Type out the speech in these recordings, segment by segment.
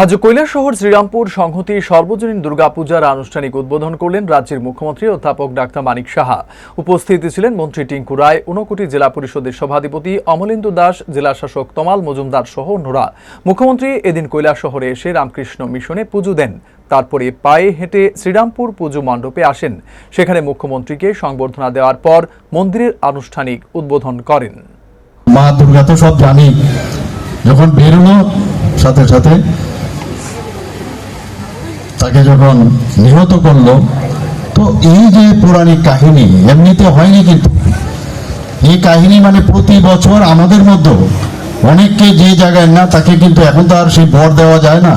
আজ কৈলাসহর শ্রীরামপুর সংহতি সর্বজনীন দুর্গাপূজার আনুষ্ঠানিক উদ্বোধন করলেন রাজ্যের মুখ্যমন্ত্রী অধ্যাপক ডাক্তার মানিক সাহা। উপস্থিত ছিলেন মন্ত্রী টিঙ্কু রায়, ঊনকোটি জেলা পরিষদের সভাধিপতি অমলেন্দু দাস, জেলা শাসক তমাল মজুমদার সহ অন্যরা। মুখ্যমন্ত্রী এদিন কৈলাসহরে এসে রামকৃষ্ণ মিশনে পুজো দেন। তারপরে পায়ে হেঁটে শ্রীরামপুর পুজো মণ্ডপে আসেন। সেখানে মুখ্যমন্ত্রীকে সংবর্ধনা দেওয়ার পর মন্দিরের আনুষ্ঠানিক উদ্বোধন করেন। মা দুর্গা তো সব জানি যখন বেরোনো সাথে সাথে তাকে যখন নিহত করল, তো এই যে পৌরাণিক কাহিনী, এমনিতে হয়নি কিন্তু। এই কাহিনী মানে প্রতি বছর আমাদের মধ্যে অনেককে যে জায়গায় না, তাকে কিন্তু এখন তো আর সেই বর দেওয়া যায় না।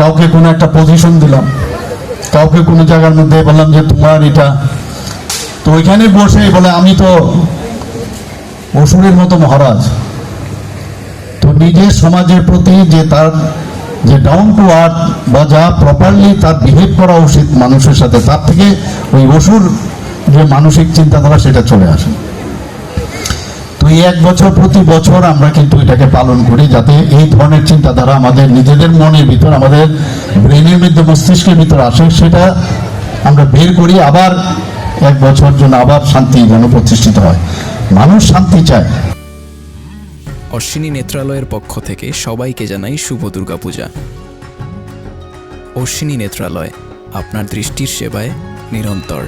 কাউকে কোনো একটা পজিশন দিলাম, কাউকে কোনো জায়গার মধ্যে বললাম যে তোমার এটা। তো ওইখানে বসে বলে, আমি তো অসুরের মতো মহারাজ। তো নিজের সমাজের প্রতি যে তার যে ডাউন টু আর্থ বা যা প্রপারলি তার বিহেভ করা উচিত মানুষের সাথে, তার থেকে ওই অসুর যে মানসিক চিন্তাধারা, সেটা চলে আসে। তো এই এক বছর প্রতি বছর আমরা কিন্তু এটাকে পালন করি, যাতে এই ধরনের চিন্তাধারা আমাদের নিজেদের মনের ভিতর, আমাদের ব্রেনের মধ্যে মস্তিষ্কের ভিতর আসে, সেটা আমরা বের করি, আবার এক বছর জন্য আবার শান্তি যেন প্রতিষ্ঠিত হয়। মানুষ শান্তি চায়। অশ্বিনী নেত্রালয়ের পক্ষ থেকে সবাইকে জানাই শুভ দুর্গাপূজা। অশ্বিনী নেত্রালয় আপনার দৃষ্টির সেবায় নিরন্তর।